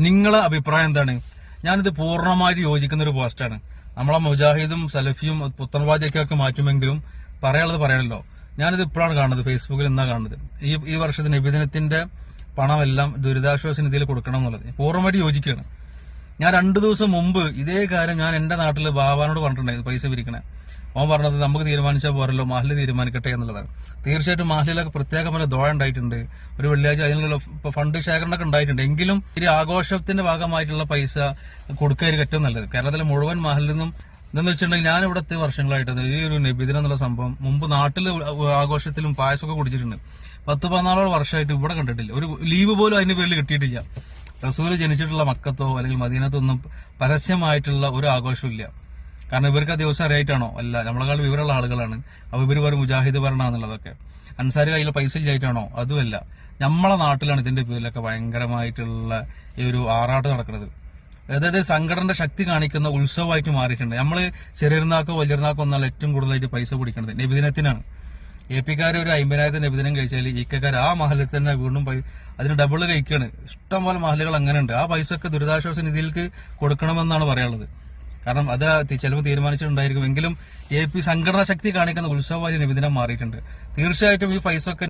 നിങ്ങളെ അഭിപ്രായം എന്താണ്? ഞാനിത് പൂർണമായിട്ട് യോജിക്കുന്ന ഒരു പോസ്റ്റാണ് നമ്മളെ മുജാഹിദും സലഫിയും പുത്തൻവാദിയൊക്കെ ഒക്കെ മാറ്റുമെങ്കിലും പറയാനുള്ളത് പറയണല്ലോ. ഞാനിത് ഇപ്പോഴാണ് കാണുന്നത് ഫേസ്ബുക്കിൽ എന്നാ കാണുന്നത്. ഈ ഈ വർഷത്തെ നബിദിനത്തിന്റെ പണമെല്ലാം ദുരിതാശ്വാസ നിധിയിൽ കൊടുക്കണം എന്നുള്ളത്. പൂർണമായിട്ട് യോജിക്കുകയാണ്. ഞാൻ രണ്ടു ദിവസം മുമ്പ് ഇതേ കാര്യം ഞാൻ എന്റെ നാട്ടിൽ ബാബാനോട് പറഞ്ഞിട്ടുണ്ടായിരുന്നു പൈസ പിരിക്കണേ. ഓൻ പറഞ്ഞത് നമുക്ക് തീരുമാനിച്ചാൽ പോരല്ലോ മാഹിൽ തീരുമാനിക്കട്ടെ എന്നുള്ളതാണ്. തീർച്ചയായിട്ടും മാഹിലൊക്കെ പ്രത്യേകമായ ദോഴ ഉണ്ടായിട്ടുണ്ട്. ഒരു വെള്ളിയാഴ്ച അതിനുള്ള ഫണ്ട് ശേഖരണമൊക്കെ ഉണ്ടായിട്ടുണ്ട്. എങ്കിലും ഈ ആഘോഷത്തിന്റെ ഭാഗമായിട്ടുള്ള പൈസ കൊടുക്കായിരിക്കും ഏറ്റവും നല്ലത്. കേരളത്തിലെ മുഴുവൻ മാഹിൽ നിന്നും എന്താന്ന് വെച്ചിട്ടുണ്ടെങ്കിൽ ഞാൻ ഇവിടുത്തെ വർഷങ്ങളായിട്ട് ഈ ഒരു നബിദിനം എന്നുള്ള സംഭവം മുമ്പ് നാട്ടിൽ ആഘോഷത്തിലും പായസമൊക്കെ കുടിച്ചിട്ടുണ്ട്. പത്ത് പതിനാലോളം വർഷമായിട്ട് ഇവിടെ കണ്ടിട്ടില്ല. ഒരു ലീവ് പോലും അതിന്റെ പേരിൽ കിട്ടിയിട്ടില്ല. റസൂൽ ജനിച്ചിട്ടുള്ള മക്കത്തോ അല്ലെങ്കിൽ മദീനത്തോ ഒന്നും പരസ്യമായിട്ടുള്ള ഒരു ആഘോഷവും ഇല്ല. കാരണം ഇവർക്ക് ആ ദിവസം അറിയായിട്ടാണോ? അല്ല നമ്മളെക്കാൾ വിവരമുള്ള ആളുകളാണ്. അപ്പൊ ഇവർ പറയും മുജാഹിദ് ഭരണാന്നുള്ളതൊക്കെ അൻസാരി കയ്യിൽ പൈസ ഇല്ലായിട്ടാണോ? അതുമല്ല. നമ്മളെ നാട്ടിലാണ് ഇതിന്റെ പേരിലൊക്കെ ഭയങ്കരമായിട്ടുള്ള ഈ ഒരു ആറാട്ട് നടക്കുന്നത്. അതായത് സംഘടനയുടെ ശക്തി കാണിക്കുന്ന ഉത്സവമായിട്ട് മാറിയിട്ടുണ്ട്. നമ്മൾ ചെറിയനാക്കോ വലിയനാക്കോ ഒന്നാണ് ഏറ്റവും കൂടുതലായിട്ട് പൈസ പിടിക്കുന്നത് നബിദിനത്തിനാണ്. എ പിക്കാർ ഒരു അമ്പതിനായിരത്തിന് നബിദിനം കഴിച്ചാൽ ഇക്കാർ ആ മഹലിൽ തന്നെ വീണ്ടും അതിന് ഡബിൾ കഴിക്കാണ്. ഇഷ്ടംപോലെ മഹലുകൾ അങ്ങനെ ഉണ്ട് ആ പൈസ ഒക്കെ ദുരിതാശ്വാസ നിധിയിലേക്ക് കൊടുക്കണമെന്നാണ് പറയാനുള്ളത്. കാരണം അത് ചിലപ്പോൾ തീരുമാനിച്ചിട്ടുണ്ടായിരിക്കും. എങ്കിലും എ പി സംഘടനാ ശക്തി കാണിക്കുന്ന ഉത്സവമായി നബിദിനം മാറിയിട്ടുണ്ട്. തീർച്ചയായിട്ടും ഈ പൈസ ഒക്കെ